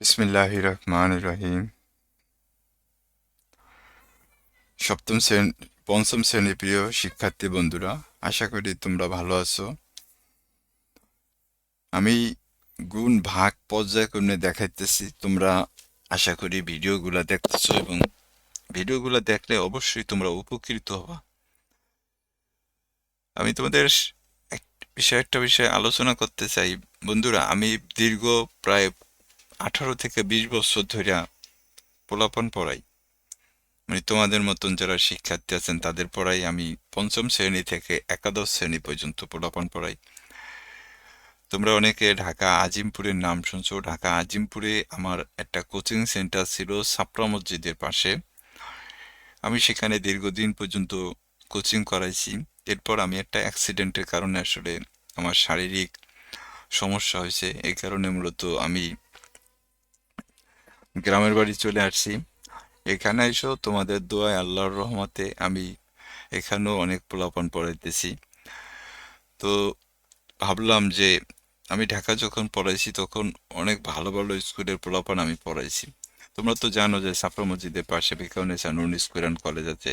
বিসমিল্লাহ সপ্তম শ্রেণি, পঞ্চম শ্রেণির প্রিয় শিক্ষার্থী বন্ধুরা, আশা করি তোমরা ভালো আছো। আমি গুণ ভাগ পর্যায়ক্রমে দেখাইতেছি, তোমরা আশা করি ভিডিওগুলো দেখতেছো এবং ভিডিওগুলো দেখলে অবশ্যই তোমরা উপকৃত হবা। আমি তোমাদের বিষয় একটা বিষয়ে আলোচনা করতে চাই। বন্ধুরা, আমি দীর্ঘ প্রায় আঠারো থেকে বিশ বছর ধরে পোলাপন পড়াই। মানে তোমাদের মতন যারা শিক্ষার্থী আছেন, তাদের পড়াই আমি পঞ্চম শ্রেণি থেকে একাদশ শ্রেণি পর্যন্ত পোলাপন পড়াই। তোমরা অনেকে ঢাকা আজিমপুরের নাম শুনছো। ঢাকা আজিমপুরে আমার একটা কোচিং সেন্টার ছিল সাপড়া মসজিদের পাশে। আমি সেখানে দীর্ঘদিন পর্যন্ত কোচিং করাইছি। এরপর আমি একটা অ্যাক্সিডেন্টের কারণে আসলে আমার শারীরিক সমস্যা হয়েছে। এই কারণে মূলত আমি গ্রামের বাড়ি চলে আসছি। এখানে এসেও তোমাদের দোয়ায় আল্লাহর রহমতে আমি এখানেও অনেক পোলাপান পড়াইতেছি। তো ভাবলাম যে আমি ঢাকা যখন পড়াইছি, তখন অনেক ভালো ভালো স্কুলের পোলাপান আমি পড়াইছি। তোমরা তো জানো যে সাফরা মসজিদের পাশে বিকাউনেসা নুন স্কুল অ্যান্ড কলেজ আছে।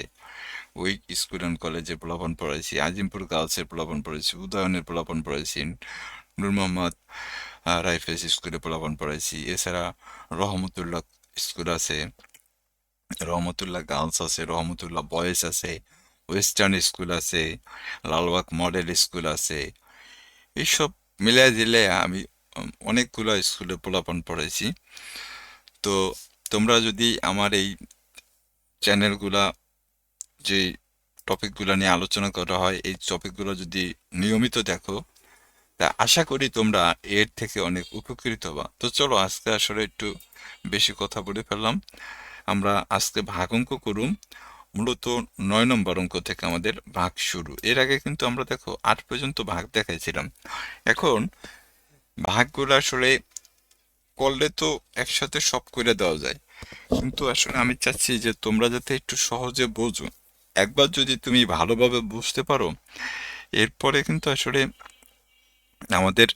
ওই স্কুল অ্যান্ড কলেজে পোলাপান পড়াইছি, আজিমপুর গার্লসের পোলাপান পড়েছি উদয়নের পোলাপান পড়াইছি, নূর মোহাম্মদ রাইফেলস স্কুলে পোলাপান পড়াইছি। এছাড়া রহমতুল্লাহ স্কুল আছে, রহমতুল্লাহ গার্লস আছে, রহমতুল্লাহ বয়েজ আছে, ওয়েস্টার্ন স্কুল আছে, লালবাগ মডেল স্কুল আছে। এইসব মিলিয়ে দিলে আমি অনেকগুলো স্কুলে পোলাপান পড়াইছি। তো তোমরা যদি আমার এই চ্যানেলগুলা, যে টপিকগুলো নিয়ে আলোচনা করা হয়, এই টপিকগুলো যদি নিয়মিত দেখো তা আশা করি তোমরা এর থেকে অনেক উপকৃত হবা। তো চলো আজকে আসলে একটু বেশি কথা বলে ফেললাম। আমরা আজকে ভাগ অঙ্ক করুম মূলত নয় নম্বর অঙ্ক থেকে আমাদের ভাগ শুরু। এর আগে কিন্তু আমরা দেখো আট পর্যন্ত ভাগ দেখাইছিলাম। এখন ভাগগুলো আসলে করলে তো একসাথে সব করে দেওয়া যায়। কিন্তু আসলে আমি চাচ্ছি যে তোমরা যাতে একটু সহজে বোঝো। একবার যদি তুমি ভালোভাবে বুঝতে পারো, এরপরে কিন্তু আসলে আমাদের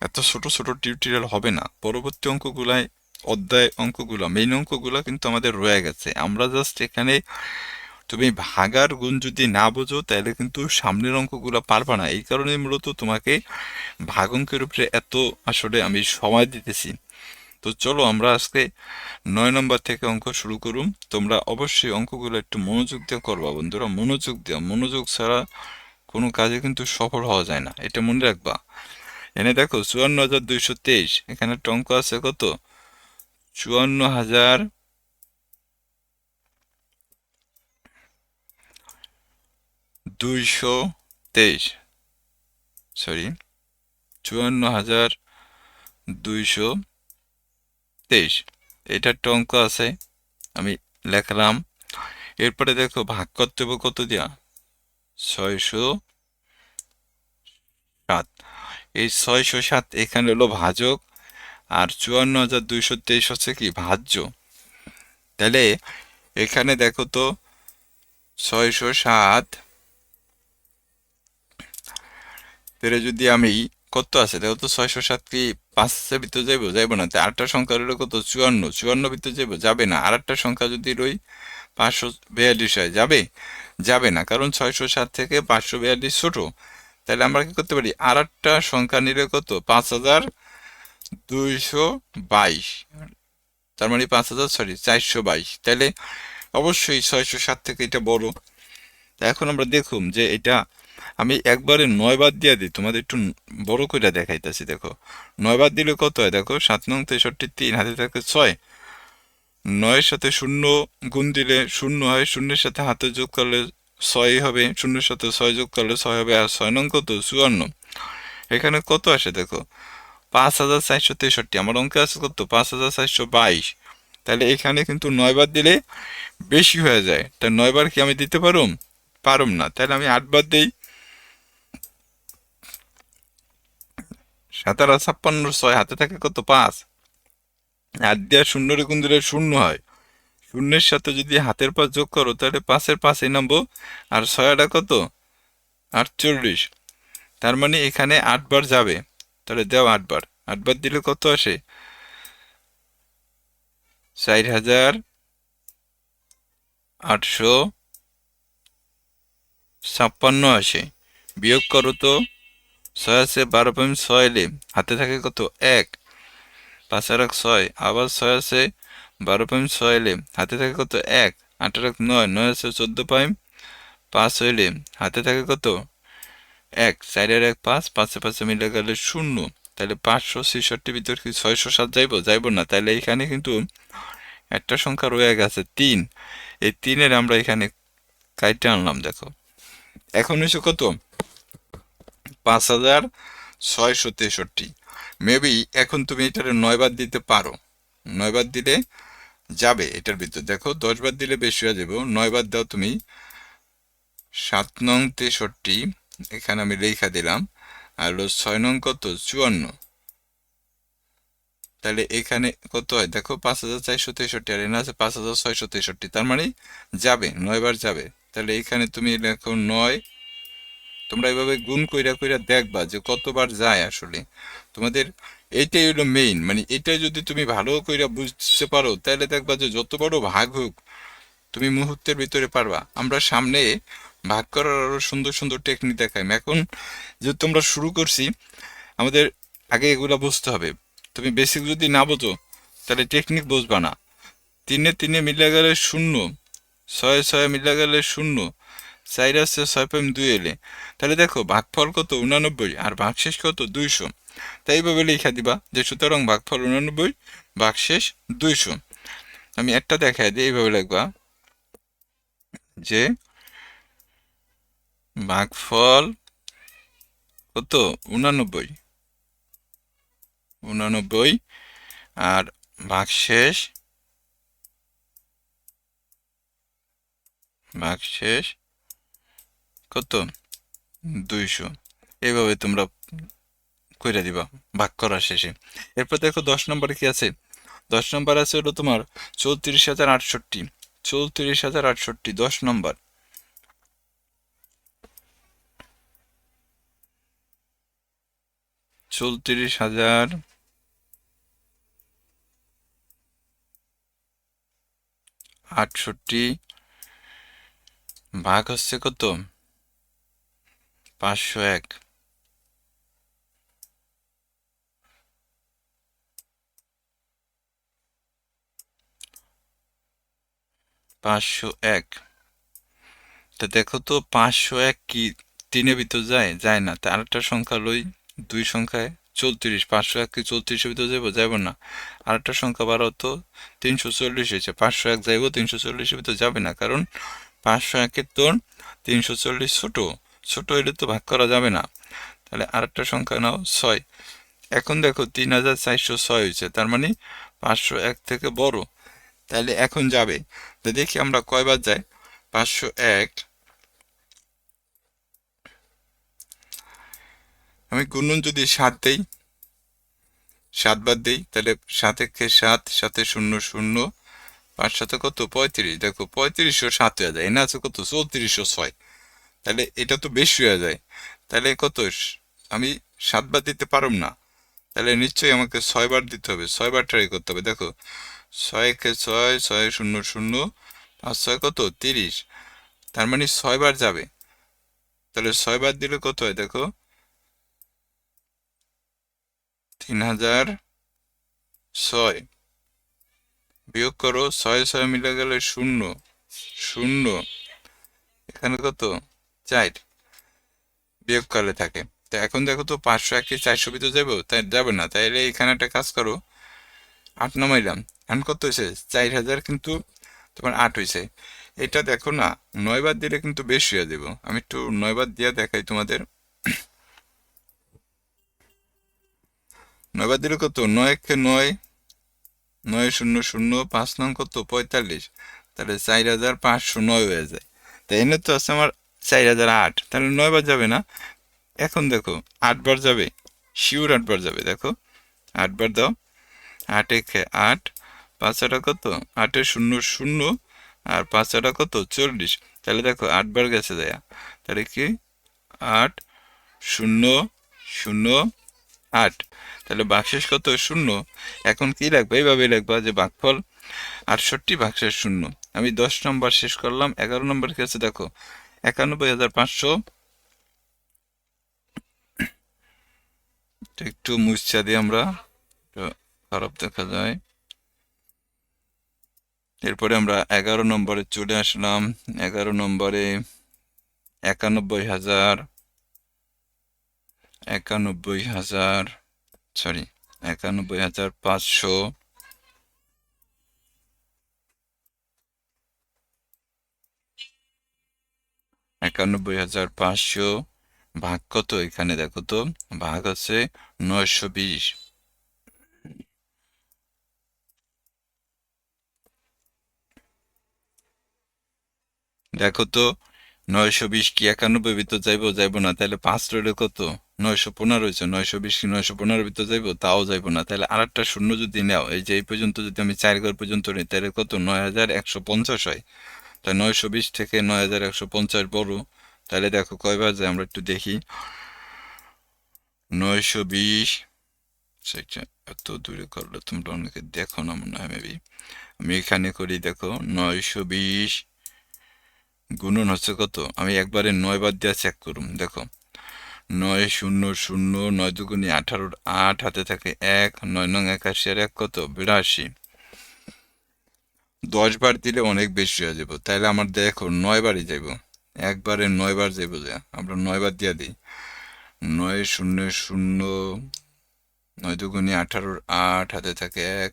এত ছোট ছোট টিউটোরিয়াল হবে না। পরবর্তী অঙ্কগুলায়, অধ্যায় অঙ্কগুলো মেইন অঙ্কগুলো কিন্তু আমাদের রয়ে গেছে। আমরা জাস্ট এখানে তুমি ভাগার গুণ যদি না বোঝো, তাহলে কিন্তু সামনের অঙ্কগুলো পারবা না। এই কারণে মূলত তোমাকে ভাগ অঙ্কের উপরে এত আসলে আমি সময় দিতেছি। তো চলো আমরা আজকে নয় নম্বর থেকে অঙ্ক শুরু করুন। তোমরা অবশ্যই অঙ্কগুলো একটু মনোযোগ দিয়ে করবা বন্ধুরা। মনোযোগ দেওয়া মনোযোগ ছাড়া কোনো কাজে কিন্তু সফল হওয়া যায় না। এটা মনে রাখবা। এনে দেখো, চুয়ান্ন হাজার দুইশো তেইশ, এখানে একটা অঙ্ক আছে কত? চুয়ান্ন হাজার দুইশো তেইশ। সরি চুয়ান্ন হাজার দুইশো তেইশ। এটা টঙ্ক আছে, আমি লেখলাম। এরপরে দেখো, ভাগ করতে হবে কত দিয়া? ছয়শো সাত। এই ছয়শো সাত এখানে হলো ভাজক, আর চুয়ান্ন হাজার দুইশো তেইশ হচ্ছে কি ভাজ্য। তাহলে এখানে দেখো তো ছয়শো সাত পেরে যদি আমি কত আছে? দেখো তো ছয়শো সাত কি পাঁচের ভিতরে যাইবো? যাইবো না। তাই আটটা সংখ্যা রইল কত? চুয়ান্ন। চুয়ান্ন ভিতরে যাইবো? যাবে না। আর একটা সংখ্যা যদি রই পাঁচশো বিয়াল্লিশ হয়, যাবে? যাবে না। কারণ ছয়শো সাত থেকে পাঁচশো বিয়াল্লিশ ছোটো। তাহলে আমরা কি করতে পারি? আর একটা সংখ্যা নিলে কত? পাঁচ হাজার দুইশো বাইশ। তার মানে পাঁচ হাজার সরি চারশো বাইশ। তাহলে অবশ্যই ছয়শো সাত থেকে এটা বড়। তা এখন আমরা দেখুম যে এটা আমি একবারে নয় বাদ দিয়ে দিই। তোমাদের একটু বড় করে দেখাইতেছি, দেখো। নয় বাদ দিলে কত হয়? দেখো, সাত নং তেষট্টি তিন, হাতে থাকে ছয়। নয়ের সাথে শূন্য গুণ দিলে শূন্য হয়, শূন্যের সাথে হাতে যোগ করলে ছয় হবে, শূন্যের সাথে ছয় যোগ করলে ছয় হবে, আর ছয় নং কত? চুয়ান্ন। এখানে কত আসে দেখো? পাঁচ হাজার চারশো তেষট্টি। আমার অঙ্কে আছে কত? পাঁচ হাজার চারশো বাইশ। তাহলে এখানে কিন্তু নয়বার দিলে বেশি হয়ে যায়। তা নয়বার কি আমি দিতে পারুম? পারুম না। তাহলে আমি আটবার দিই। সাতারা ছাপ্পান্ন ছয়, হাতে থাকে কত? পাঁচ। আট দেওয়া শূন্য গুণ দিলে শূন্য হয়। শূন্যের সাথে যদি হাতের পা যোগ করো, তাহলে পাঁচের পাঁচে নামবো আর ছয়টা কত? আটচল্লিশ। তার মানে এখানে আটবার যাবে। তাহলে দেও আটবার। আটবার দিলে কত আসে? চার হাজার আটশো ছাপ্পান্ন আসে। বিয়োগ করো তো। ছয় আছে, বারো পয়েন্ট ছয় হাতে থাকে কত? এক। পাঁচ আর এক ছয়, আবার ছয় আছে বারো পয়েন্ট ছয় এলে হাতে থাকে কত এক আট এক নয় নয় আছে চোদ্দ পয়েন্ট পাঁচ হইলে হাতে থাকে কত এক চারের এক পাঁচ, পাঁচে পাঁচে মিলে গেলে শূন্য। তাহলে পাঁচশো ছেষট্টির ভিতর কি ছয়শো সাত যাইবো যাইবো না। তাহলে এখানে কিন্তু একটা সংখ্যা রয়ে গেছে তিন। এই তিনের আমরা এখানে কাইটে আনলাম, দেখো। এখন হয়েছে কত? পাঁচ হাজার ছয়শো তেষট্টি। মেবি এখন তুমি এটার নয়বার দিতে পারো। নয় নয়বার দিলে যাবে এটার ভিতর। দেখো, দশবার দিলে বেশি হয়ে যাবে। নয়বার দাও তুমি। সাত নং তেষট্টি, এখানে আমি লেখা দিলাম। আর হলো ছয় নং কত? চুয়ান্ন। তাহলে এখানে কত হয়? দেখো, পাঁচ হাজার চারশো তেষট্টি। আর এখানে আছে পাঁচ হাজার ছয়শো তেষট্টি। তার মানে যাবে, নয়বার যাবে। তাহলে এখানে তুমি লেখো নয় তোমরা এভাবে গুণ কইরা কইরা দেখবা যে কতবার যায় আসলে। তোমাদের এইটাই হলো মেইন মানে এটা যদি তুমি ভালো কইরা বুঝতে পারো তাহলে দেখবা যে যত বড় ভাগ হোক, তুমি মুহূর্তের ভিতরে পারবা। আমরা সামনে ভাগ করার আরও সুন্দর সুন্দর টেকনিক দেখাই এখন যে তোমরা শুরু করছি, আমাদের আগে এগুলা বুঝতে হবে। তুমি বেসিক যদি না বোঝো, তাহলে টেকনিক বুঝবা না। তিনে তিনে মিলে গেলে শূন্য, ছয় ছয় মিলে গেলে শূন্য চার ছয় পয়েন্ট দুই এলে। তাহলে দেখো, ভাগফল কত? উনানব্বই, আর ভাগশেষ কত? দুইশো। তাই এইভাবে লিখা দিবা যে সুতরাং ভাগফল উনানব্বই, ভাগশেষ দুইশো। আমি একটা দেখাই দিই, এইভাবে লিখবা যে ভাগফল কত? উনানব্বই। উনানব্বই, আর ভাগশেষ ভাগশেষ কত? দুইশো। এইভাবে তোমরা কইরা দিবা, ভাগ করা শেষে। এরপর দেখো দশ নম্বরে কি আছে? দশ নম্বর আছে হলো তোমার চৌত্রিশ হাজার আটষট্টি। চৌত্রিশ হাজার আটষট্টি, দশ নম্বর। চৌত্রিশ হাজার আটষট্টি ভাগ হচ্ছে কত? পাঁচশো এক। পাঁচশো এক। তা দেখো তো, পাঁচশো এক কি তিনের ভিতর যায়? যায় না। তা আরেকটা সংখ্যা লই, দুই সংখ্যায় চৌত্রিশ। পাঁচশো এক কি চৌত্রিশের ভিতর যাব যাব না। আরেকটা সংখ্যা বারো তো, তিনশো চল্লিশ হয়েছে। পাঁচশো এক যাইবো, তিনশো চল্লিশের ভিতর যাবে না। কারণ পাঁচশো একের তোর তিনশো চল্লিশ ছোটো। ছোটো হইলে তো ভাগ করা যাবে না। তাহলে আরেকটা সংখ্যা নাও, ছয়। এখন দেখো তিন হাজার চারশো ছয় হয়েছে, তার মানে পাঁচশো এক থেকে বড়। তাহলে এখন যাবে। তো দেখি আমরা কয়বার যাই। পাঁচশো এক। আমি গুণন যদি সাত দেই সাতবার দেই, তাহলে সাত একে সাত সাথে শূন্য শূন্য, পাঁচ সাথে কত? পঁয়ত্রিশ। দেখো পঁয়ত্রিশশো সাত হয়ে যায়। এনে আছে কত? চৌত্রিশশো ছয়। তাহলে এটা তো বেশি হয়ে যায়। তাহলে কত? আমি সাতবার দিতে পারব না। তাহলে নিশ্চয়ই আমাকে ছয়বার দিতে হবে। ছয়বার ট্রাই করতে হবে। দেখো ছয় একে ছয় ছয় শূন্য শূন্য, পাঁচ ছয় কত? তিরিশ। তার মানে ছয়বার যাবে। তাহলে ছয়বার দিলে কত হয়? দেখো, তিন হাজার ছয়। বিয়োগ করো, ছয় ছয় মিলে গেলে শূন্য। শূন্য। এখানে কত? চার বিয়োগ করলে থাকে। তো এখন দেখো তো পাঁচশো একে চারশো ভিতরে যাব, তাই যাবে না। তাইলে এখানে একটা কাজ করো, আট নামাইলাম এখন কত হয়েছে? চার হাজার কিন্তু তোমার আট হয়েছে। এটা দেখো না নয়বার দিলে কিন্তু বেশি হয়ে দেবো আমি একটু নয় নয়বার দিয়ে দেখাই তোমাদের। নয়বার দিলে কত? নয় একে নয় নয় শূন্য শূন্য, পাঁচ নং কত? পঁয়তাল্লিশ। তাহলে চার হাজার পাঁচশো নয় হয়ে যায়। তাই এনে তো আছে আমার চার হাজার আট। তাহলে নয়বার যাবে না? এখন দেখো, আটবার যাবে। শিওর আটবার যাবে, দেখো। আটবার দাও। আট একে আট, পাঁচ আটা কত? আটে শূন্য শূন্য, আর পাঁচ আটা কত? চল্লিশ। তাহলে দেখো, আটবার গেছে দেয়া। তাহলে কি? আট, শূন্য শূন্য, আট। তাহলে বাকশেষ কত? শূন্য। এখন কি লাগবে এইভাবে লিখবা যে বাকফল আটষট্টি, ভাগশেষ শূন্য। আমি দশ নম্বর শেষ করলাম। এগারো নম্বর কি আছে? দেখো একানব্বই হাজার পাঁচশো। একটু মুচ্ছা দিই আমরা খারাপ দেখা যায়। এরপরে আমরা এগারো নম্বরে চলে আসলাম। এগারো নম্বরে একানব্বই হাজার একানব্বই হাজার সরি একানব্বই হাজার পাঁচশো। একানব্বই হাজার পাঁচশো ভাগ কত? এখানে দেখো তো, ভাগ আছে নয়শো বিশ। দেখো তো, নয়শো বিশ কি একানব্বই ভিতর যাইবো? যাইবো না। তাহলে পাঁচ রইলে কত? নয়শো পনেরো হয়েছে। নয়শো বিশ কি নয়শো পনেরো ভিতর যাইবো? তাও যাইবো না। তাহলে আর একটা শূন্য যদি নেও, এই যে এই পর্যন্ত যদি আমি চার ঘর পর্যন্ত নিই, তাহলে কত? নয় হাজার একশো পঞ্চাশ হয়। তাই নয়শো বিশ থেকে নয় হাজার একশো পঞ্চাশ বড়। তাহলে দেখো কয়বার যায় আমরা একটু দেখি। নয়শো বিশ এত দূরে করলে তোমরা অনেকে দেখো না মনে হয় মেবি আমি এখানে করি, দেখো, নয়শো বিশ গুণন হচ্ছে কত? আমি একবারে নয় বাদ দিয়ে চেক করুম, দেখো। নয় শূন্য শূন্য, নয় দুগুণি আঠারোর আট হাতে থাকে এক, নয় নং একাশি, আর এক কত? বিরাশি। দশ বার দিলে অনেক বেশি হয়ে যাব। তাহলে আমার দেখো, নয় বারই যাইব। একবারে নয় বার যাইব যে, আমরা নয় বার দিয়ে দিই। নয় শূন্য শূন্য, নয় দুগুণি আঠারোর আট, হাতে থাকে এক,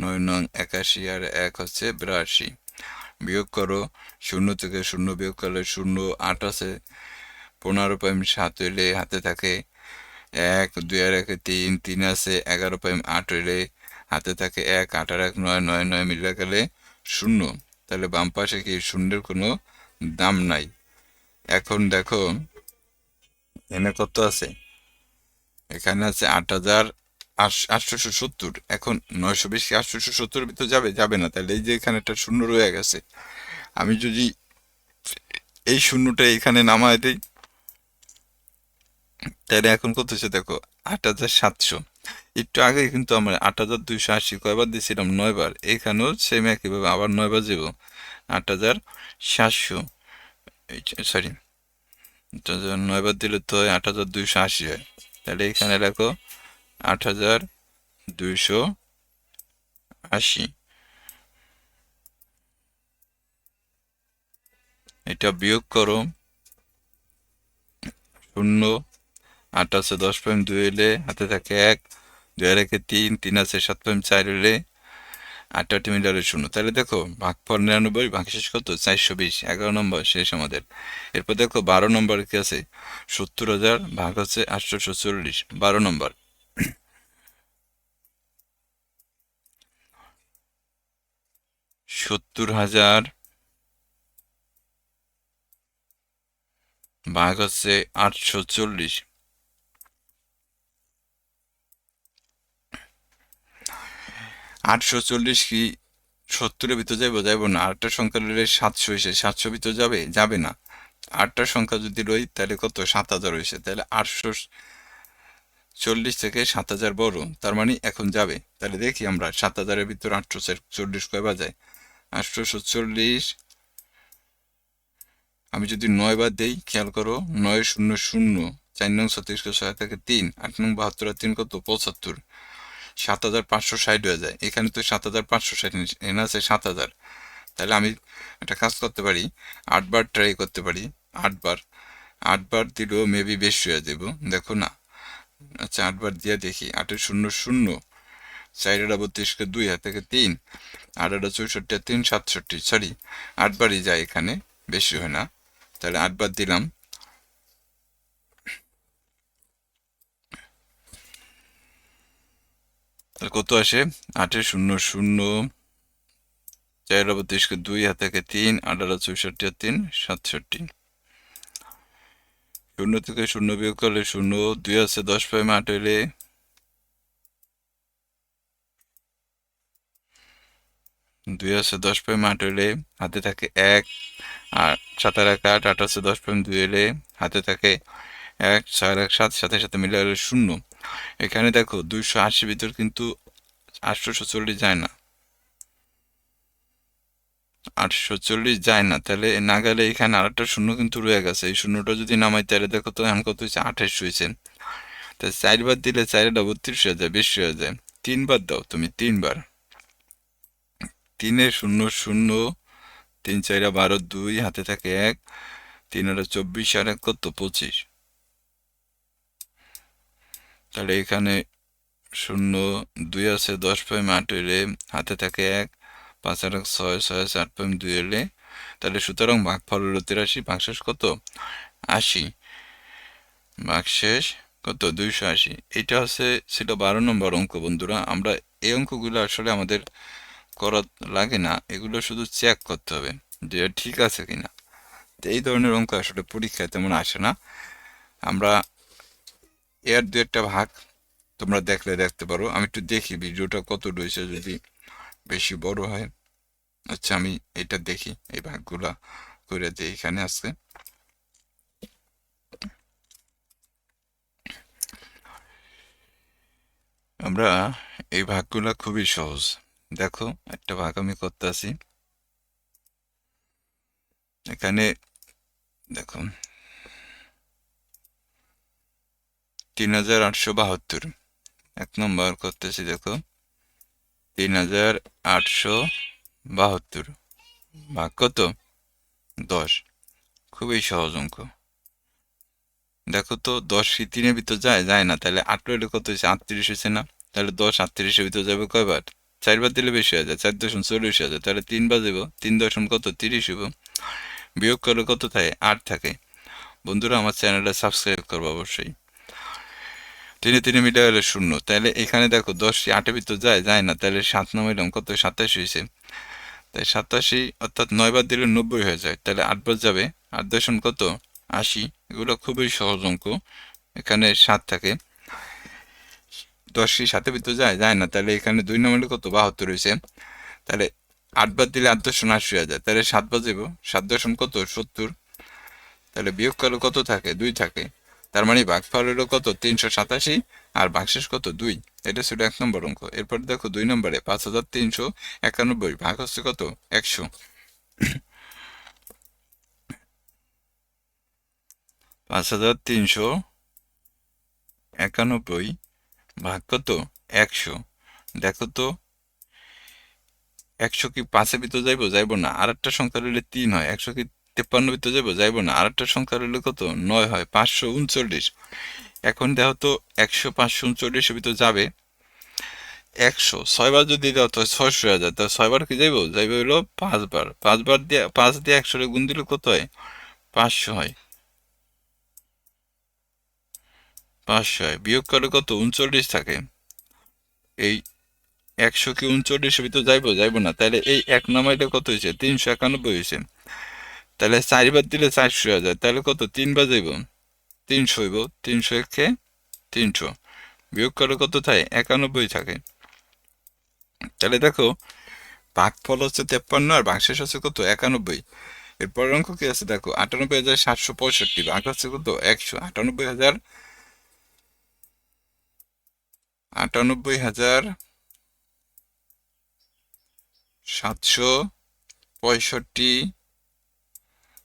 নয় নং একাশি, আর এক হচ্ছে বিরাশি। বিয়োগ করো, শূন্য থেকে শূন্য বিয়োগ করলে শূন্য আট আছে। পনেরো পাইম সাত হইলে হাতে থাকে এক, দুই আর একে তিন তিন আছে, এগারো পাইম আট হইলে হাতে থাকে এক, আট আর এক, নয় নয় নয় মিলে গেলে শূন্য। তাহলে বাম পাশে কি শূন্যের কোনো দাম নাই? এখন দেখো এনে কত আছে? এখানে আছে আট হাজার আটশোশো সত্তর। এখন নয়শো বেশি আটশোশো সত্তর ভিতর যাবে যাবে না। তাহলে এই যে এখানে একটা শূন্য রয়ে গেছে। আমি যদি এই শূন্যটা এখানে নামায় দিই, তাহলে এখন কত হচ্ছে দেখো? আট হাজার সাতশো। একটু আগে কিন্তু আমরা আট হাজার দুইশো আশি কয়বার দিয়েছিলাম, নয়বার। এখানেও সেম একইভাবে, আবার নয়বার যাব আট হাজার সাতশো। সরি নয়বার দিলে তো আট হাজার দুইশো আশি হয়। তাহলে এখানে দেখো আট হাজার দুইশো আশি। এটা বিয়োগ করো। শূন্য। আছে দশ পয়েন্ট দুই এলে হাতে থাকে এক। দুই আর একে তিন তিন আছে সাত পয়েন্ট চার এলে আটটি মিটারে শূন্য। তাহলে দেখো, ভাগ ভাগফল নিরানব্বই ভাগ শেষ কত? চারশো বিশ, এগারো নম্বর, শেষ আমাদের। এরপর দেখো, বারো নম্বর কি আছে? সত্তর হাজার, ভাগ হচ্ছে আটশোশো চল্লিশ বারো নম্বর। সত্তর হাজার, ভাগ হচ্ছে আটশো চল্লিশ আটশো চল্লিশ কি সত্তরের ভিতর যাইব? যাইব না। আটটা সংখ্যা রইলে সাতশো হয়েছে সাতশো ভিতর যাবে? যাবে না। আটটা সংখ্যা যদি রই তাহলে কত? সাত হাজার হয়েছে তাহলে আটশো চল্লিশ থেকে সাত হাজার বড় তার মানে এখন যাবে। তাহলে দেখি আমরা সাত হাজারের ভিতর আটশো চল্লিশ কয়বার যায়? আটশোশো চল্লিশ আমি যদি নয় বার দেই, খেয়াল করো, নয় শূন্য শূন্য, চার নং ছত্রিশকে ছয় থেকে তিন, আট নং বাহাত্তর আর তিন কত? পঁচাত্তর। সাত হাজার পাঁচশো ষাট হয়ে যায়। এখানে তো সাত হাজার পাঁচশো ষাট এনে আছে সাত হাজার। তাহলে আমি একটা কাজ করতে পারি, আটবার ট্রাই করতে পারি, আটবার। আটবার দিলেও মেবি বেশি হয়ে যাব। দেখো না। আচ্ছা আটবার দিয়ে দেখি। আটের শূন্য শূন্য। চার বত্রিশকে দুই হাত থেকে তিন। আট আটা চৌষট্টি আর তিন, সাতষট্টি। সরি আটবারই যায় এখানে। বেশি হয় না। তাহলে আটবার দিলাম। তাহলে কত আসে? আটের শূন্য শূন্য। চার বত্রিশকে দুই, হাত তিন আঠারো চৌষট্টি আর তিন, সাতষট্টি। শূন্য থেকে শূন্য বিয়োগ করলে শূন্য, দুই আছে দশ পাইম আট হইলে। দুই আছে দশ পাইম আট হইলে হাতে থাকে এক, আর সাতার এক আট আট আছে দশ পয়েন্ট দুই এলে হাতে থাকে এক ছয় এক সাত, সাথে সাথে মিলে গেলে শূন্য। এখানে দেখো দুইশো আশি ভিতর কিন্তু আটশোশো চল্লিশ যায় না। আটশো চল্লিশ যায় না। তাহলে না গেলে এখানে আরেকটা শূন্য কিন্তু রয়ে গেছে। এই শূন্যটা যদি নামাই, তাহলে দেখো তো এখন কত হয়েছে? আঠাশ হয়েছে। তা চারবার দিলে চারটা বত্রিশ হয়ে যায়, বেশি হয়ে যায়। তিনবার দাও তুমি, তিনবার। তিনে শূন্য শূন্য, তিন, চারা, বারো, দুই, হাতে থাকে এক। তিন চব্বিশ, আর এক কত? পঁচিশ। তাহলে এখানে শূন্য, দুই আছে, দশ পয়েন্ট আট হইলে হাতে থাকে এক, পাঁচ আর এক ছয় ছয় আছে আট পয়েন্ট দুই হইলে তাহলে সুতরাং ভাগফল হলো তিরাশি, ভাগশেষ কত? আশি। ভাগশেষ কত? দুইশো আশি। এটা হচ্ছে, ছিল বারো নম্বর অঙ্ক বন্ধুরা। আমরা এই অঙ্কগুলো আসলে আমাদের করা লাগে না। এগুলো শুধু চেক করতে হবে যে ঠিক আছে কিনা। তো এই ধরনের অঙ্ক আসলে পরীক্ষায় তেমন আসে না। আমরা এর দু একটা ভাগ তোমরা দেখলে দেখতে পারো। আমি একটু দেখি ভিডিওটা কত রয়েছে যদি বেশি বড় হয়। আচ্ছা আমি এটা দেখি, এই ভাগগুলা করে দিই এখানে আজকে। আমরা এই ভাগগুলা খুবই সহজ। দেখো, একটা ভাগ আমি করতেছি। এখানে, দেখো তিন হাজার আটশো বাহাত্তর। এক নম্বর করতেছি দেখো। তিন হাজার আটশো বাহাত্তর। ভাগ কত? দশ। খুবই সহজ অঙ্ক। দেখো তো, দশ কি তিনের ভিতর যায়? যায় না। তাহলে আট রইলে কত হয়েছে? আটত্রিশ হয়েছে না। তাহলে দশ আটত্রিশের ভিতর যাবে কয়বার? চারবার দিলে বেশি হয়ে যায়। চার দশম চল্লিশ হয়ে যায়। তাহলে তিনবার দেবো। তিন দশম কত? তিরিশ হইব। বিয়োগ করলে কত থাকে? আট থাকে। বন্ধুরা, আমার চ্যানেলটা সাবস্ক্রাইব করব অবশ্যই। তিনে তিনে মিলে গেলে শূন্য। তাহলে এখানে দেখো দশটি আটের ভিতর যায় যায় না। তাহলে সাত নামাইলাম কত? সাতাশি হয়েছে তাই সাতাশি অর্থাৎ নয়বার দিলে নব্বই হয়ে যায়। তাহলে আট আটবার যাবে। আট দশম কত? আশি। এগুলো খুবই সহজ অঙ্ক। এখানে সাত থাকে। দশটি সাতের ভিতর যায় যায় না। তাহলে এখানে দুই নম্বরে কত? বাহাত্তর হয়েছে তাহলে আটবার দিলে আট দশম আশি হয়ে যায়। তাহলে সাতবার যাব সাত দশম কত? সত্তর। তাহলে বিয়োগ করলে কত থাকে? দুই থাকে। তার মানে ভাগফল হলো কত? তিনশো সাতাশি আর ভাগশেষ কত? দুই। এটা ছিল এক নম্বর অঙ্ক। এরপর দেখো দুই নম্বরে পাঁচ হাজার তিনশো একানব্বই। ভাগ হচ্ছে কত? একশো। পাঁচ হাজার তিনশো একানব্বই। ভাগ কত? একশো। দেখো তো, একশো কি পাঁচের ভিতর যাইবো? যাইবো না। আর একটা সংখ্যা রইলে তিন হয়। একশো কি তেপ্পান্ন ভিতর যাব যাইবো না। আর একটা সংখ্যা রইলে কত? নয় হয় পাঁচশো উনচল্লিশ। এখন দেখো তো, একশো পাঁচশো উনচল্লিশের ভিতর যাবে। একশো। ছয়বার যদি দাও তো ছয়শো হয়ে যায়। তো ছয়বার কি যাইবো? যাইবে হইল পাঁচবার। পাঁচবার দিয়ে, পাঁচ দিয়ে একশো গুণ দিলে কত হয়? পাঁচশো হয়। পাঁচশো হয়। বিয়োগ করলে কত? উনচল্লিশ থাকে। এই একশো কি উনচল্লিশের ভিতর যাইবো? যাইবো না। তাহলে এই এক নামাইটা কত হয়েছে? তিনশো একানব্বই হয়েছে। তাহলে চারবার দিলে চারশো হয়ে যায়। তাহলে কত? তিনবার যাইব তিনশো হইব। তিনশো একে তিনশো। বিয়োগ করলে কত থাকে? একানব্বই থাকে। তাহলে দেখো, ভাগফল হচ্ছে তেপ্পান্ন আর ভাগশেষ হচ্ছে কত? একানব্বই। এরপর অঙ্ক কি আছে? দেখো, আটানব্বই হাজার সাতশো পঁয়ষট্টি। ভাগ হচ্ছে কত? একশো। আটানব্বই হাজার আটানব্বই হাজার সাতশো পঁয়ষট্টি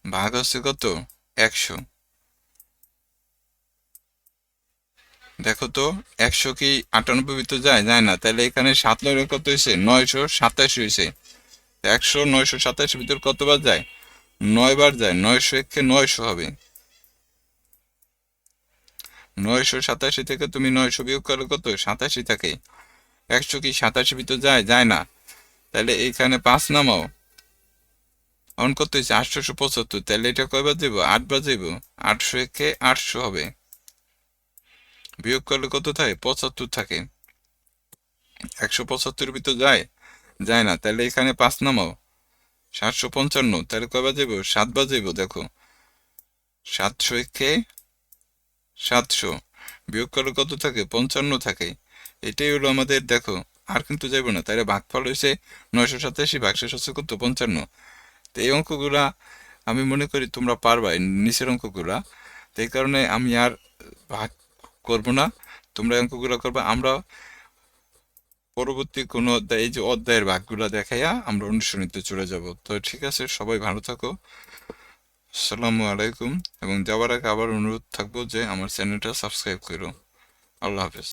ভাগ হচ্ছে কত? একশো। দেখো তো, একশো কি আটানব্বই ভিতর যায়? যায় না। তাহলে এখানে সাত লয়ের কত হয়েছে? নয়শো সাতাশ হয়েছে। একশো নয়শো সাতাশের ভিতর কতবার যায়? নয় বার যায়। নয়শো একে নয়শো হবে। নয়শো সাতাশি থেকে তুমি নয়শো বিয়োগ করলে কত? সাতাশি থাকে। একশো কি সাতাশি ভিতর যায়? যায় না। তাহলে এইখানে পাঁচ নামাও। অন কত হয়েছে আটশোশো পঁচাত্তর, তাহলে এটা কয়বার যাব আটবার যাব আটশো একে আটশো হবে। বিয়োগ করলে কত থাকে? পঁচাত্তর থাকে। একশো পঁচাত্তরের ভিতর যায়? যায় না। তাহলে এখানে পাঁচ নামাও। সাতশো পঞ্চান্ন, তাহলে কয়বার যাব সাতবার যাব দেখো। সাতশো একে সাতশো। বিয়োগ করলে কত থাকে? পঞ্চান্ন থাকে। এটাই হলো আমাদের, দেখো, আর কিন্তু যাইব না। তাহলে ভাগফল হয়েছে নয়শো সাতাশি, ভাগশেষ হচ্ছে কত? পঞ্চান্ন। তো এই অঙ্কগুলা আমি মনে করি তোমরা পারবা নিচের অঙ্কগুলা। তো এই কারণে আমি আর ভাগ করব না। তোমরা অঙ্কগুলো করবা। আমরা পরবর্তী কোনো অধ্যায়, এই যে অধ্যায়ের ভাগগুলা দেখাইয়া আমরা অনুসরণীতে চলে যাব। তো ঠিক আছে, সবাই ভালো থাকো। আসসালামু আলাইকুম। এবং যাওয়ার আগে আবার অনুরোধ থাকব যে আমার চ্যানেলটা সাবস্ক্রাইব করো। আল্লাহ হাফেজ।